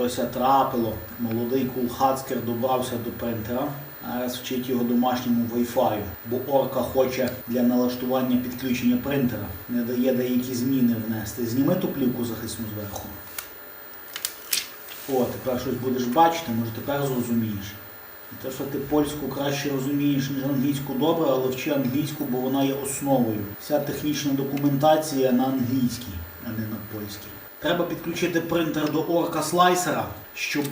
Щось трапило. Молодий кулхацкер добрався до принтера. Зараз вчить його домашньому Wi-Fi, бо орка хоче для налаштування підключення принтера, не дає деякі зміни внести. Зніми ту плівку захисну зверху. О, тепер щось будеш бачити, може тепер зрозумієш. І те, що ти польську краще розумієш, ніж англійську добре, але вчи англійську, бо вона є основою. Вся технічна документація на англійській, а не на польській. Треба підключити принтер до орка слайсера, щоб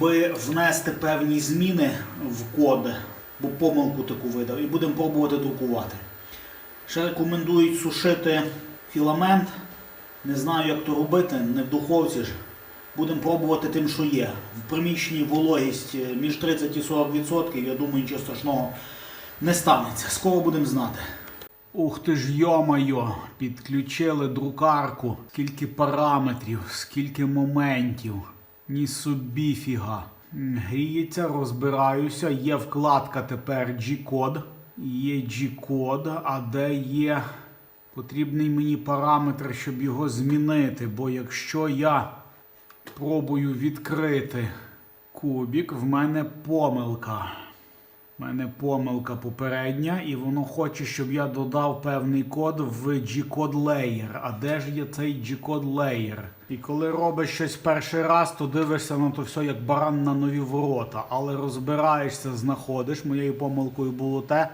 внести певні зміни в код, бо помилку таку видав, і будемо пробувати друкувати. Ще рекомендують сушити філамент. Не знаю, як то робити, не в духовці ж. Будемо пробувати тим, що є. В приміщенні вологість е, між 30 і 40%, я думаю, нічого страшного не станеться. Скоро будемо знати. Ух ти ж йо-майо, підключили друкарку. Скільки параметрів, скільки моментів. Ні собі фіга. Гріється, розбираюся. Є вкладка тепер G-код. Є G-код, а де є потрібний мені параметр, щоб його змінити. Бо якщо я пробую відкрити кубік, в мене помилка. У мене помилка попередня, і воно хоче, щоб я додав певний код в G-код layer. А де ж є цей G-код layer? І коли робиш щось перший раз, то дивишся на то все як баран на нові ворота. Але розбираєшся, знаходиш. Моєю помилкою було те,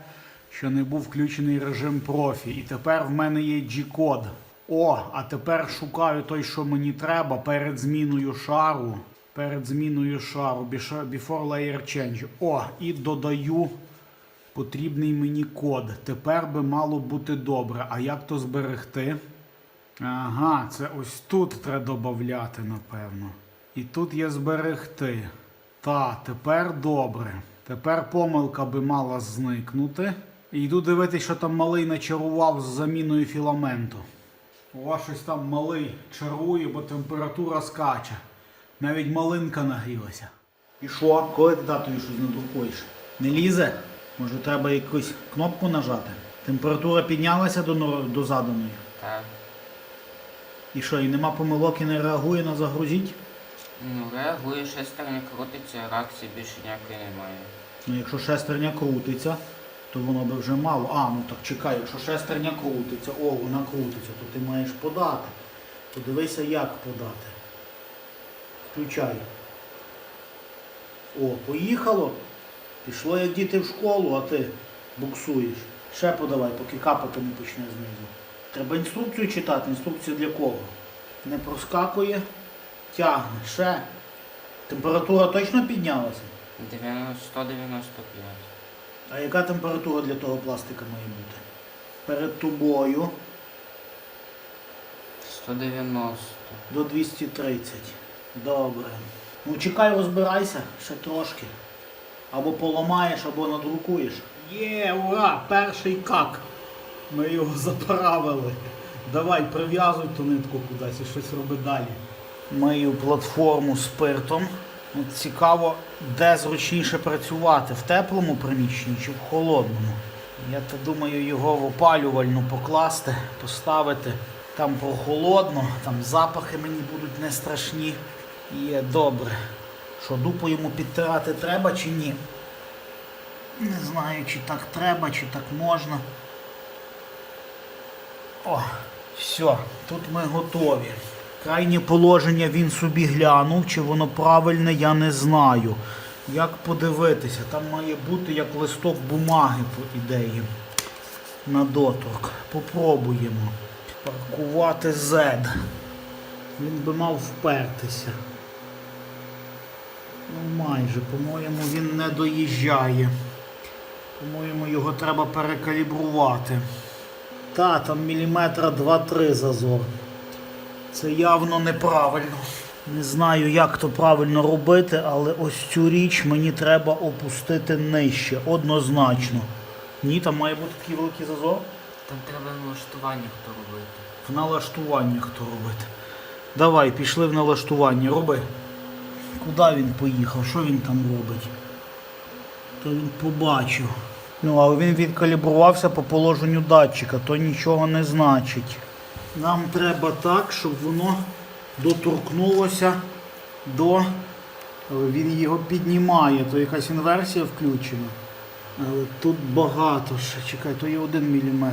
що не був включений режим профі. І тепер в мене є G-код. О, а тепер шукаю той, що мені треба перед зміною шару. Перед зміною шару Before Layer Change. О, і додаю потрібний мені код. Тепер би мало бути добре. А як то зберегти? Ага, це ось тут треба додати, напевно. І тут є зберегти. Та, тепер добре. Тепер помилка би мала зникнути. Йду дивитися, що там малий начарував з заміною філаменту. У вас щось там малий чарує, бо температура скаче. Навіть малинка нагрілася. І що? Коли ти татові щось надрукуєш? Не лізе? Може треба якусь кнопку нажати? Температура піднялася до, нор- до заданої. Так. І що, і нема помилок і не реагує на загрузіть? Ну, реагує, шестерня крутиться, реакції більше ніякої немає. Ну, якщо шестерня крутиться, то воно би вже мало. А, ну так чекай, якщо шестерня крутиться, о, вона крутиться, то ти маєш подати. Подивися, як подати. Включай. О, поїхало. Пішло як діти в школу, а ти буксуєш. Ще подавай, поки капати не почне знизу. Треба інструкцію читати. Інструкція для кого? Не проскакує, тягне. Ще. Температура точно піднялася? 90, 195. А яка температура для того пластика має бути? Перед тобою 190. до 230. Добре. Ну чекай, розбирайся ще трошки. Або поламаєш, або надрукуєш. Є, ура! Перший как. Ми його заправили. Давай, прив'язуй ту нитку кудись і щось роби далі. Мию платформу спиртом. От цікаво, де зручніше працювати, в теплому приміщенні чи в холодному. Я то думаю його в опалювальну покласти, поставити. Там прохолодно, там запахи мені будуть не страшні. Є добре. Що дупу йому підтирати треба чи ні? Не знаю, чи так треба, чи так можна. О, все, тут ми готові. Крайнє положення він собі глянув, чи воно правильне, я не знаю. Як подивитися, там має бути як листок бумаги, по ідеї. На доторк. Попробуємо. Паркувати Z. Він би мав впертися. Ну майже, по-моєму, він не доїжджає. По-моєму, його треба перекалібрувати. Та, там міліметра 2-3 зазор. Це явно неправильно. Не знаю, як то правильно робити, але ось цю річ мені треба опустити нижче, однозначно. Ні, там має бути такий великий зазор. Там треба налаштування хто робити. В налаштуваннях то робити. Давай, пішли в налаштування, роби. Куди він поїхав? Що він там робить? То він побачив. Ну, але він відкалібрувався по положенню датчика, то нічого не значить. Нам треба так, щоб воно доторкнулося до він його піднімає, то якась інверсія включена. Але тут багато ще. Чекай, то є 1 мм.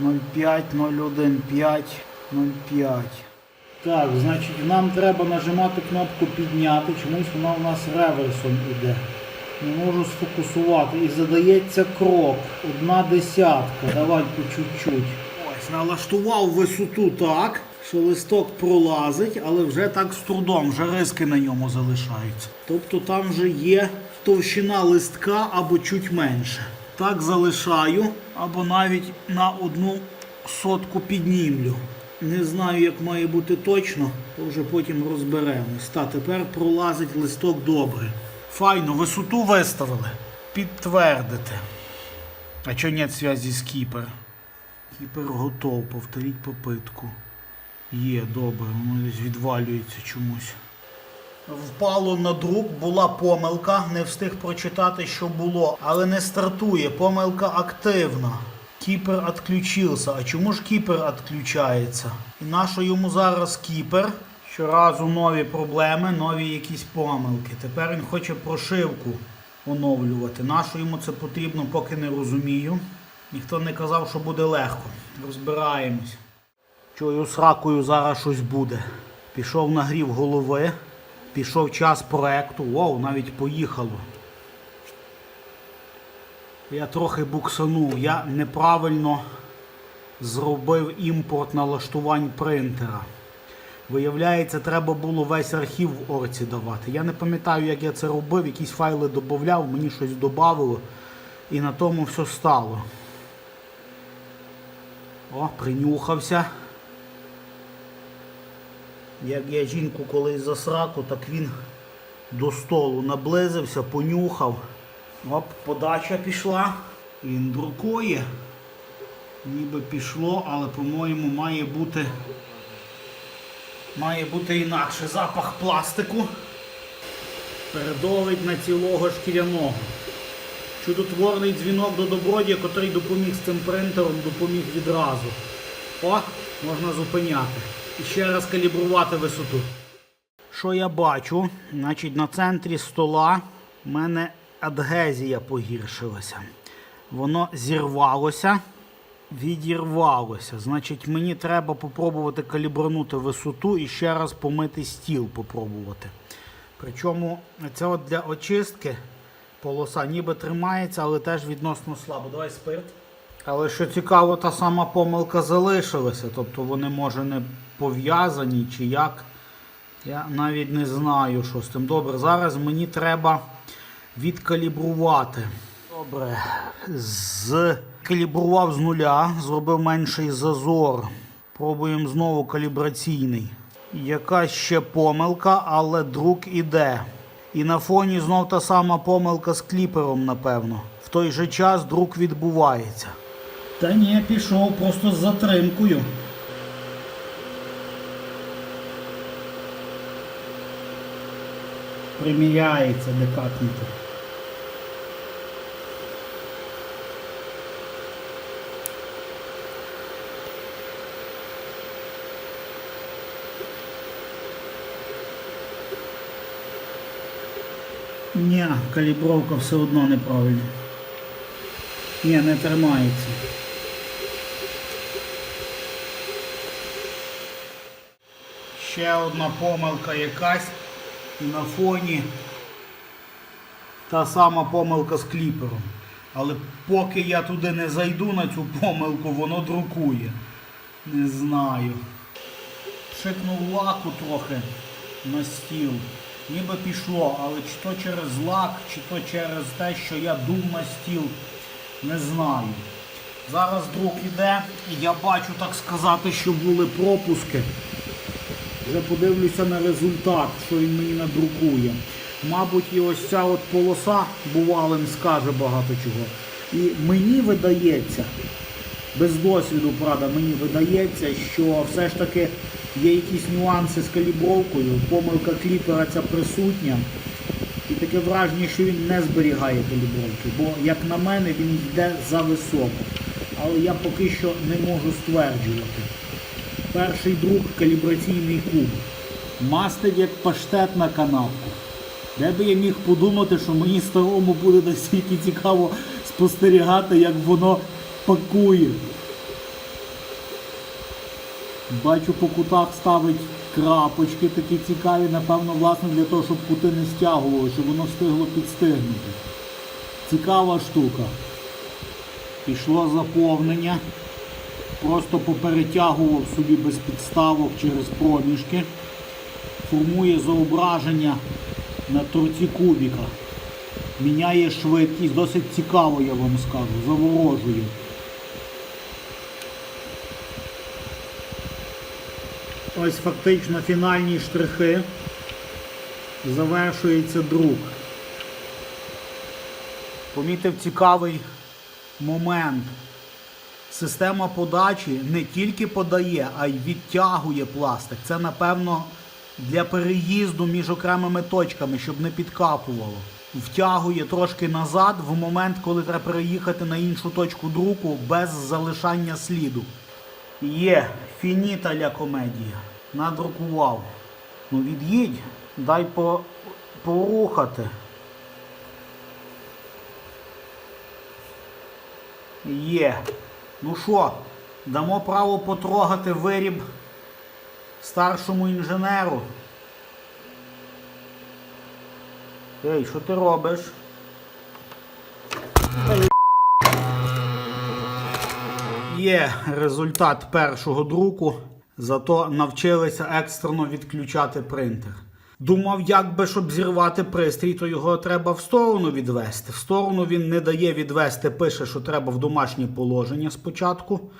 0,5, 0,1, 5, 0,5. Так, значить нам треба нажимати кнопку підняти, чомусь вона у нас реверсом іде. Не можу сфокусувати. І задається крок. Одна десятка. Давай по чуть-чуть. Ось, налаштував висоту так, що листок пролазить, але вже так з трудом, вже риски на ньому залишаються. Тобто там вже є товщина листка або чуть менше. Так залишаю, або навіть на одну сотку піднімлю. Не знаю, як має бути точно, то вже потім розберемось. Та тепер пролазить листок добре. Файно, висоту виставили. Підтвердити. А чого нет зв'язку з кіпер? Кіпер готов, повторіть попитку. Є, добре, воно десь відвалюється чомусь. Впало на друк, була помилка, не встиг прочитати, що було, але не стартує. Помилка активна. Кіпер відключився. А чому ж кіпер відключається? І нащо йому зараз кіпер? Щоразу нові проблеми, нові якісь помилки. Тепер він хоче прошивку оновлювати. Нащо йому це потрібно, поки не розумію. Ніхто не казав, що буде легко. Розбираємось. Чую, з ракою зараз щось буде. Пішов нагрів голови, пішов час проекту. Вау, навіть поїхало. Я трохи буксанув. Я неправильно зробив імпорт налаштувань принтера. Виявляється, треба було весь архів в орці давати. Я не пам'ятаю, як я це робив, якісь файли додавав, мені щось додавало, і на тому все стало. О, принюхався. Як я жінку колись за сраку, так він до столу наблизився, понюхав. Оп, подача пішла. Він друкує. Ніби пішло, але, по-моєму, має бути. Має бути інакше. Запах пластику. Передовить на цілого шкіряного. Чудотворний дзвінок до добродія, котрий допоміг з цим принтером, допоміг відразу. О, можна зупиняти. І ще раз калібрувати висоту. Що я бачу? Значить, на центрі стола в мене адгезія погіршилася. Воно зірвалося, відірвалося. Значить, мені треба попробувати калібранути висоту і ще раз помити стіл попробувати. Причому це от для очистки полоса ніби тримається, але теж відносно слабо. Давай спирт. Але що цікаво, та сама помилка залишилася. Тобто вони, може, не пов'язані чи як. Я навіть не знаю, що з тим. Добре, зараз мені треба відкалібрувати. Добре. Калібрував з нуля, зробив менший зазор. Пробуємо знову калібраційний. Яка ще помилка, але друк іде. І на фоні знов та сама помилка з кліпером, напевно. В той же час друк відбувається. Та ні, пішов просто з затримкою. Приміряється декатнути. Ні, калібровка все одно неправильна. Ні, не тримається. Ще одна помилка якась на фоні та сама помилка з кліпером. Але поки я туди не зайду на цю помилку, воно друкує. Не знаю. Пшикнув лаку трохи на стіл. Ніби пішло, але чи то через лак, чи то через те, що я дув на стіл, не знаю. Зараз друк іде, і я бачу, так сказати, що були пропуски. Вже подивлюся на результат, що він мені надрукує. Мабуть, і ось ця от полоса бувалим скаже багато чого. І мені видається, без досвіду, правда, мені видається, що все ж таки є якісь нюанси з калібровкою, помилка кліпера ця присутня. І таке враження, що він не зберігає калібровки, бо, як на мене, він йде за високо. Але я поки що не можу стверджувати. Перший друг калібраційний куб. Мастить як паштет на канапку. Де би я міг подумати, що мені старому буде настільки цікаво спостерігати, як воно пакує. Бачу, по кутах ставить крапочки такі цікаві, напевно, власне для того, щоб кути не стягувало, щоб воно встигло підстигнути. Цікава штука. Пішло заповнення. Просто поперетягував собі без підставок через проміжки. Формує зображення на торці кубіка. Міняє швидкість, досить цікаво, я вам скажу, заворожує. Ось фактично фінальні штрихи. Завершується друк. Помітив цікавий момент. Система подачі не тільки подає, а й відтягує пластик. Це, напевно, для переїзду між окремими точками, щоб не підкапувало. Втягує трошки назад в момент, коли треба переїхати на іншу точку друку без залишання сліду. Є, фініта ля комедія. Надрукував. Ну від'їдь, дай по, порухати. Є. Ну що, дамо право потрогати виріб старшому інженеру. Ей, що ти робиш? Є результат першого друку, зато навчилися екстрено відключати принтер. Думав, як би, щоб зірвати пристрій, то його треба в сторону відвести. В сторону він не дає відвести, пише, що треба в домашнє положення спочатку.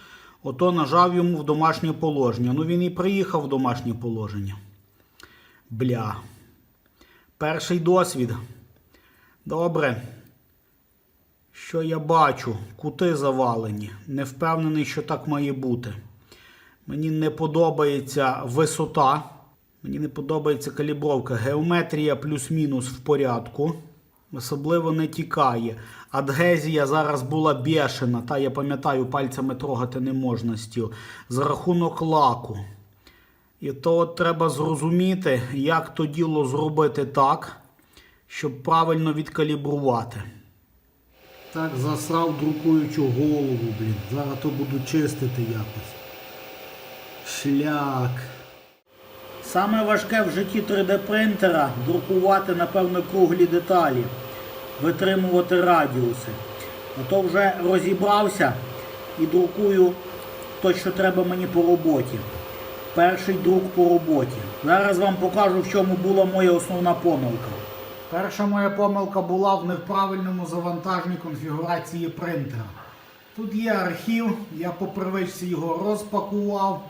Ото нажав йому в домашнє положення. Ну він і приїхав в домашнє положення. Бля. Перший досвід. Добре. Що я бачу? Кути завалені. Не впевнений, що так має бути. Мені не подобається висота. Мені не подобається калібровка. Геометрія плюс-мінус в порядку. Особливо не тікає. Адгезія зараз була бешена. Та я пам'ятаю, пальцями трогати не можна стіл. За рахунок лаку. І то от треба зрозуміти, як то діло зробити так, щоб правильно відкалібрувати. Так засрав друкуючу голову, блін. Зараз то буду чистити якось. Шлях. Саме важке в житті 3D принтера друкувати, напевно, круглі деталі, витримувати радіуси. А то вже розібрався і друкую то, що треба мені по роботі. Перший друк по роботі. Зараз вам покажу, в чому була моя основна помилка. Перша моя помилка була в неправильному завантаженні конфігурації принтера. Тут є архів, я по привичці його розпакував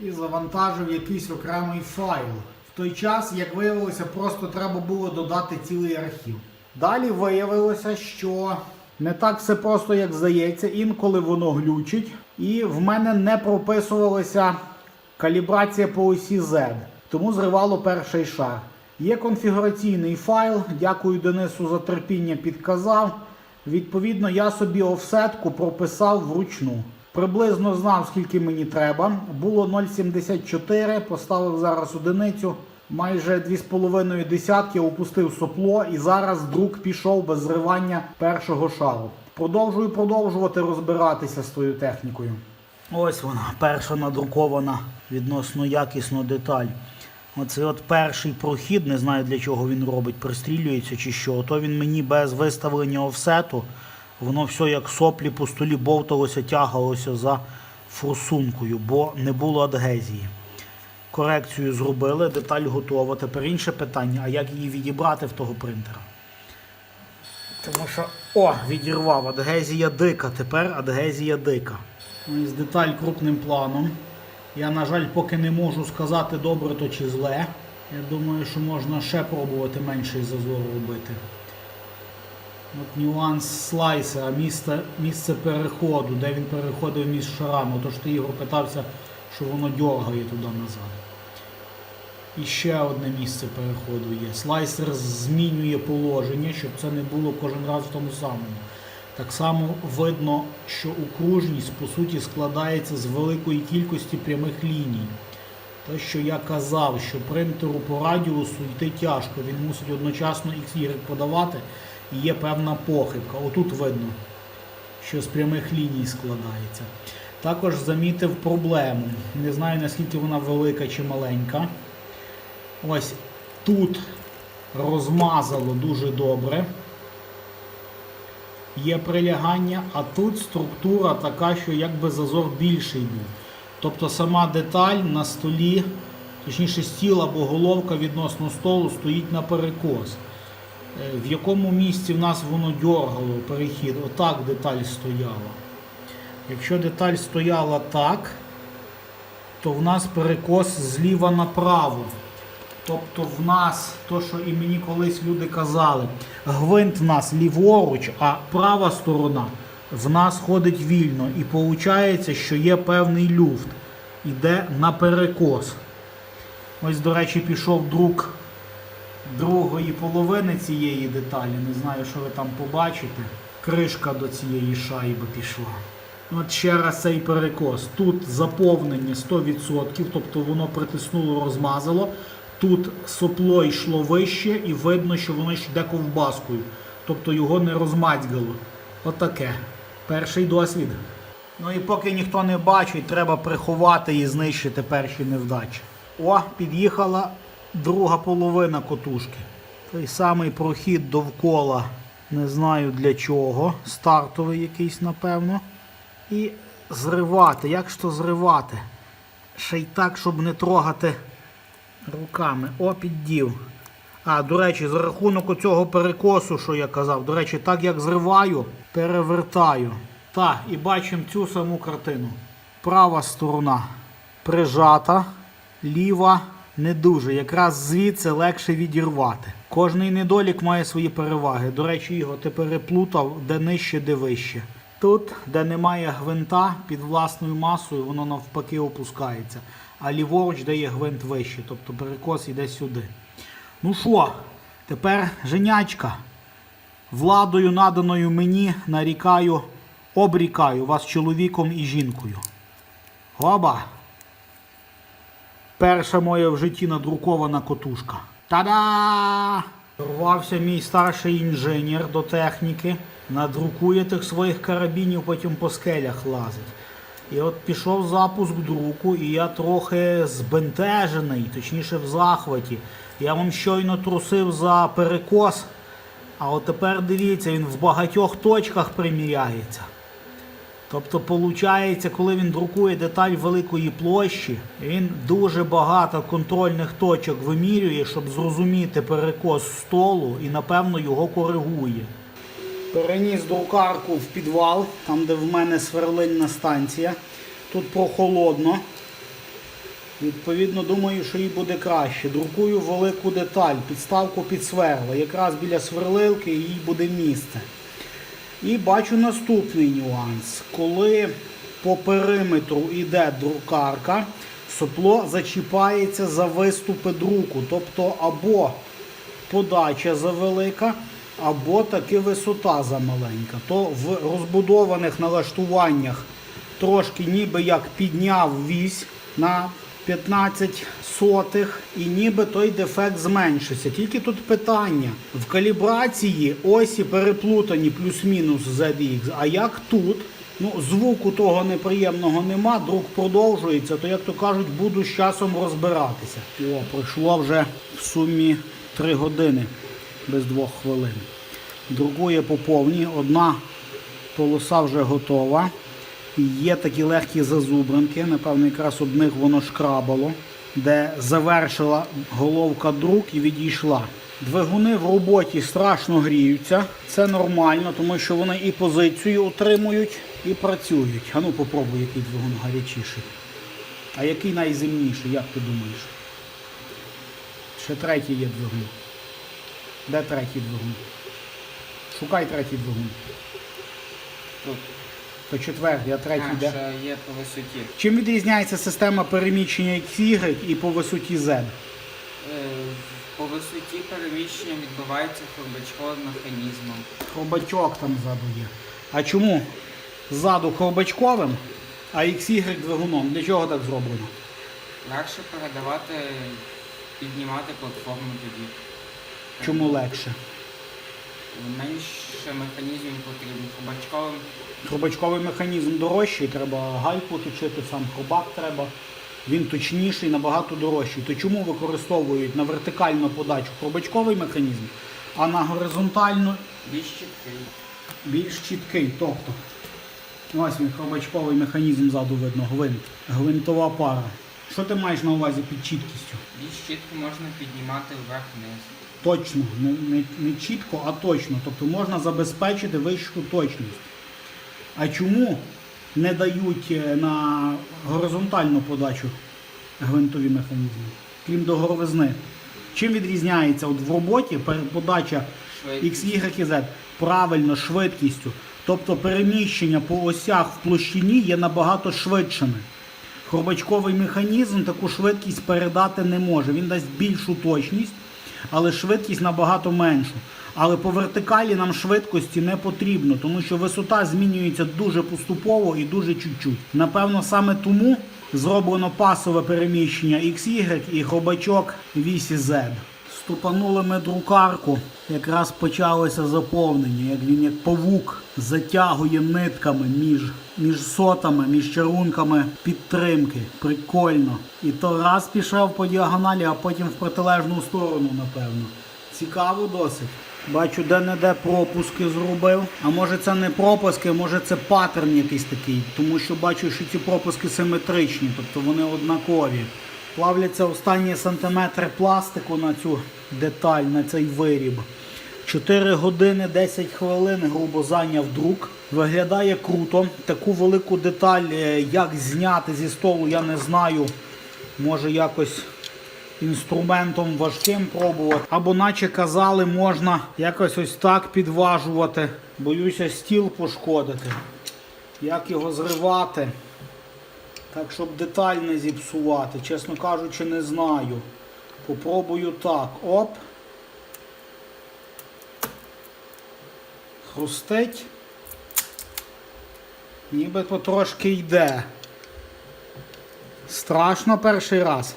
і завантажив якийсь окремий файл. В той час, як виявилося, просто треба було додати цілий архів. Далі виявилося, що не так все просто, як здається, інколи воно глючить, і в мене не прописувалася калібрація по осі Z, тому зривало перший шар. Є конфігураційний файл, дякую Денису за терпіння, підказав. Відповідно, я собі офсетку прописав вручну. Приблизно знав, скільки мені треба. Було 0,74, поставив зараз одиницю. Майже 2,5 десятки, опустив сопло і зараз друк пішов без зривання першого шару. Продовжую продовжувати розбиратися з тою технікою. Ось вона, перша надрукована відносно якісно деталь. Оце от перший прохід, не знаю для чого він робить, пристрілюється чи що. Ото він мені без виставлення офсету, воно все як соплі по столі бовталося, тягалося за форсункою, бо не було адгезії. Корекцію зробили, деталь готова. Тепер інше питання, а як її відібрати в того принтера? Тому що, о, відірвав, адгезія дика, тепер адгезія дика. Ось деталь крупним планом. Я, на жаль, поки не можу сказати добре то чи зле. Я думаю, що можна ще пробувати менший зазор робити. От нюанс слайсера, місце, місце переходу, де він переходив між шарами. Тож ти Ігор питався, що воно дьоргає туди назад. І ще одне місце переходу є. Слайсер змінює положення, щоб це не було кожен раз в тому самому. Так само видно, що окружність по суті складається з великої кількості прямих ліній. Те, що я казав, що принтеру по радіусу йти тяжко, він мусить одночасно XY подавати і є певна похибка. Отут видно, що з прямих ліній складається. Також замітив проблему. Не знаю наскільки вона велика чи маленька. Ось тут розмазало дуже добре. Є прилягання, а тут структура така, що якби зазор більший був. Тобто сама деталь на столі, точніше стіл або головка відносно столу стоїть на перекос. Е, В якому місці в нас воно дьоргало перехід, отак деталь стояла. Якщо деталь стояла так, то в нас перекос зліва направо. Тобто в нас, то що і мені колись люди казали, гвинт в нас ліворуч, а права сторона в нас ходить вільно. І виходить, що є певний люфт. Іде на перекос. Ось, до речі, пішов друк другої половини цієї деталі. Не знаю, що ви там побачите. Кришка до цієї шайби пішла. От ще раз цей перекос. Тут заповнення 100%, тобто воно притиснуло, розмазало. Тут сопло йшло вище і видно, що воно йде ковбаскою. Тобто його не розмацьгало. Отаке. Перший досвід. Ну і поки ніхто не бачить, треба приховати і знищити перші невдачі. О, під'їхала друга половина котушки. Той самий прохід довкола, не знаю для чого. Стартовий якийсь, напевно. І зривати. Як ж то зривати? Ще й так, щоб не трогати руками. О, піддів. А, до речі, за рахунок оцього перекосу, що я казав, до речі, так як зриваю, перевертаю. Так, і бачимо цю саму картину. Права сторона прижата, ліва не дуже. Якраз звідси легше відірвати. Кожний недолік має свої переваги. До речі, його ти переплутав, де нижче, де вище. Тут, де немає гвинта під власною масою, воно навпаки опускається. А ліворуч, де є гвинт вище, тобто перекос йде сюди. Ну що, тепер женячка. Владою, наданою мені, нарікаю, обрікаю вас чоловіком і жінкою. Оба! Перша моя в житті надрукована котушка. Та-да! Рвався мій старший інженер до техніки, надрукує тих своїх карабінів, потім по скелях лазить. І от пішов запуск друку, і я трохи збентежений, точніше в захваті. Я вам щойно трусив за перекос, а от тепер дивіться, він в багатьох точках приміряється. Тобто, виходить, коли він друкує деталь великої площі, він дуже багато контрольних точок вимірює, щоб зрозуміти перекос столу і, напевно, його коригує. Переніс друкарку в підвал, там де в мене сверлильна станція. Тут прохолодно. Відповідно, думаю, що їй буде краще. Друкую велику деталь, підставку під сверла. Якраз біля сверлилки їй буде місце. І бачу наступний нюанс. Коли по периметру йде друкарка, сопло зачіпається за виступи друку. Тобто або подача завелика, або таки висота замаленька. То в розбудованих налаштуваннях трошки ніби як підняв вісь на 15 сотих, і ніби той дефект зменшився. Тільки тут питання. В калібрації осі переплутані плюс-мінус ZX. А як тут? Ну, звуку того неприємного нема, друк продовжується, то, як то кажуть, буду з часом розбиратися. О, пройшло вже в сумі 3 години без 2 хвилин. Друкує по повній. Одна полоса вже готова. Є такі легкі зазубринки, напевно, якраз об них воно шкрабало, де завершила головка друк і відійшла. Двигуни в роботі страшно гріються. Це нормально, тому що вони і позицію утримують, і працюють. А ну попробуй, який двигун гарячіший. А який найземніший, як ти думаєш? Ще третій є двигун. Де третій двигун? Шукай третій двигун. Тут. То четвертий, а третій А, де? що є по висоті. Чим відрізняється система переміщення XY і по висоті Z? Е, По висоті переміщення відбувається хробачковим механізмом. Хробачок там ззаду є. А чому ззаду хробачковим, а XY двигуном? Для чого так зроблено? Легше передавати, піднімати платформу тоді. Чому легше? Менше механізмів потрібно. Хробачковим Хробачковий механізм дорожчий, треба гайку точити, сам хробак треба. Він точніший, набагато дорожчий. То чому використовують на вертикальну подачу хробачковий механізм, а на горизонтальну більш чіткий. більш чіткий. Тобто, ось він хробачковий механізм ззаду видно, гвинт, гвинтова пара. Що ти маєш на увазі під чіткістю? Більш чітко можна піднімати вверх-вниз. Точно, не, не, не чітко, а точно. Тобто можна забезпечити вищу точність. А чому не дають е, на горизонтальну подачу гвинтові механізми, крім догоровизни? Чим відрізняється от в роботі подача X, Y і Z правильно швидкістю? Тобто переміщення по осях в площині є набагато швидшими. Хробачковий механізм таку швидкість передати не може. Він дасть більшу точність, але швидкість набагато меншу. Але по вертикалі нам швидкості не потрібно, тому що висота змінюється дуже поступово і дуже чуть-чуть. Напевно, саме тому зроблено пасове переміщення XY і хробачок вісі Z. Ступанули ми друкарку, якраз почалося заповнення, як він як павук затягує нитками між, між сотами, між чарунками підтримки. Прикольно. І то раз пішов по діагоналі, а потім в протилежну сторону, напевно. Цікаво досить. Бачу, де-не-де пропуски зробив. А може це не пропуски, може це паттерн якийсь такий, тому що бачу, що ці пропуски симетричні, тобто вони однакові. Плавляться останні сантиметри пластику на цю деталь, на цей виріб. 4 години 10 хвилин грубо зайняв друк. Виглядає круто. Таку велику деталь, е, як зняти зі столу, я не знаю. Може якось інструментом важким пробувати. Або, наче казали, можна якось ось так підважувати. Боюся стіл пошкодити. Як його зривати? Так, щоб деталь не зіпсувати. Чесно кажучи, не знаю. Попробую так. Оп. Хрустить. Ніби потрошки йде. Страшно перший раз.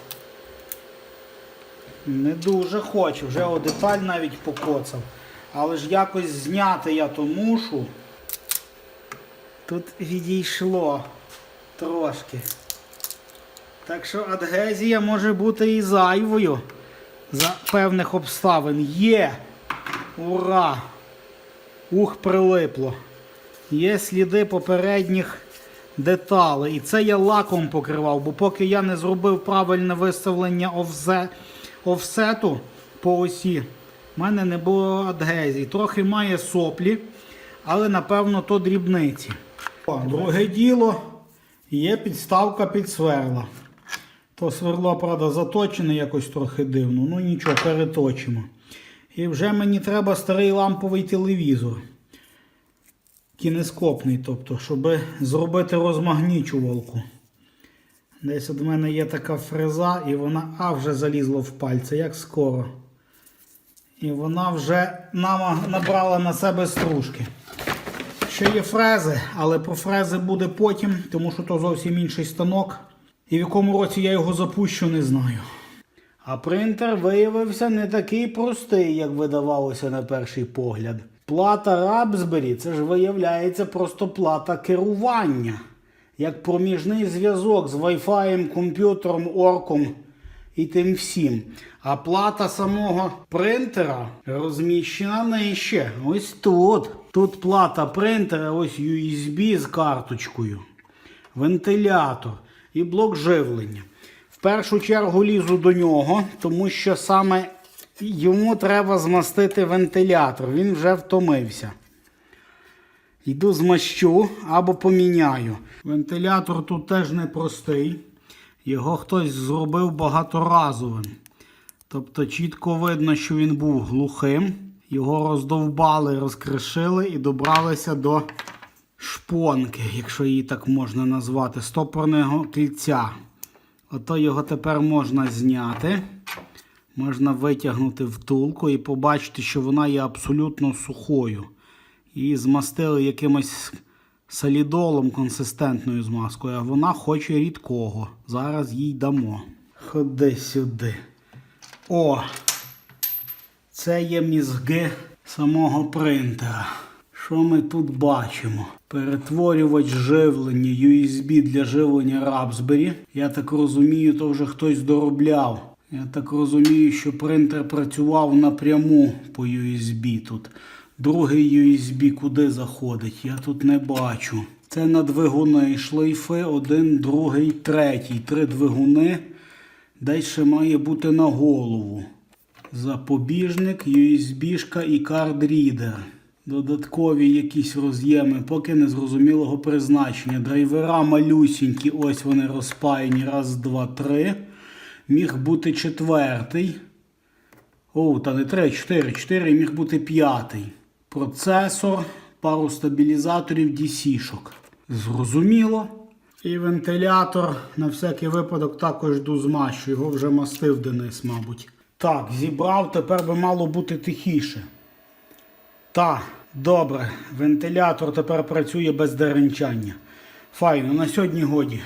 Не дуже хочу. Вже о деталь навіть покоцав. Але ж якось зняти я то мушу. Тут відійшло трошки. Так що адгезія може бути і зайвою за певних обставин. Є. Ура! Ух, прилипло. Є сліди попередніх деталей. І це я лаком покривав, бо поки я не зробив правильне виставлення офзе- офсету по осі, в мене не було адгезії. Трохи має соплі, але напевно то дрібниці. Друге діло є підставка під сверла. То сверло, правда, заточене якось трохи дивно. Ну нічого, переточимо. І вже мені треба старий ламповий телевізор. Кінескопний, тобто, щоб зробити розмагнічувалку. Десь от мене є така фреза, і вона а вже залізла в пальці, як скоро. І вона вже набрала на себе стружки. Ще є фрези, але про фрези буде потім, тому що то зовсім інший станок. І в якому році я його запущу, не знаю. А принтер виявився не такий простий, як видавалося на перший погляд. Плата Raspberry це ж виявляється просто плата керування, як проміжний зв'язок з Wi-Fi, комп'ютером, орком і тим всім. А плата самого принтера розміщена нижче. Ось тут. Тут плата принтера, ось USB з карточкою, вентилятор і блок живлення. В першу чергу лізу до нього, тому що саме йому треба змастити вентилятор. Він вже втомився. Йду змащу або поміняю. Вентилятор тут теж непростий. Його хтось зробив багаторазовим. Тобто чітко видно, що він був глухим. Його роздовбали, розкришили і добралися до шпонки, якщо її так можна назвати, стопорного кільця. Ото його тепер можна зняти. Можна витягнути втулку і побачити, що вона є абсолютно сухою. Її змастили якимось солідолом консистентною змазкою, а вона хоче рідкого. Зараз їй дамо. Ходи сюди. О! Це є мізги самого принтера. Що ми тут бачимо? Перетворювач живлення USB для живлення Raspberry. Я так розумію, то вже хтось доробляв. Я так розумію, що принтер працював напряму по USB тут. Другий USB куди заходить? Я тут не бачу. Це на двигуни шлейфи, один, другий, третій. Три двигуни. Ще має бути на голову. Запобіжник, USB-шка і кардрідер. Додаткові якісь роз'єми, поки не зрозумілого призначення. Драйвера малюсінькі, ось вони розпаяні. Раз, два, три. Міг бути четвертий. О, та не три, чотири. Чотири міг бути п'ятий. Процесор, пару стабілізаторів DC-шок. Зрозуміло. І вентилятор на всякий випадок також йду змащу. Його вже мастив Денис, мабуть. Так, зібрав, тепер би мало бути тихіше. Так, добре. Вентилятор тепер працює без деренчання. Файно, на сьогодні годі.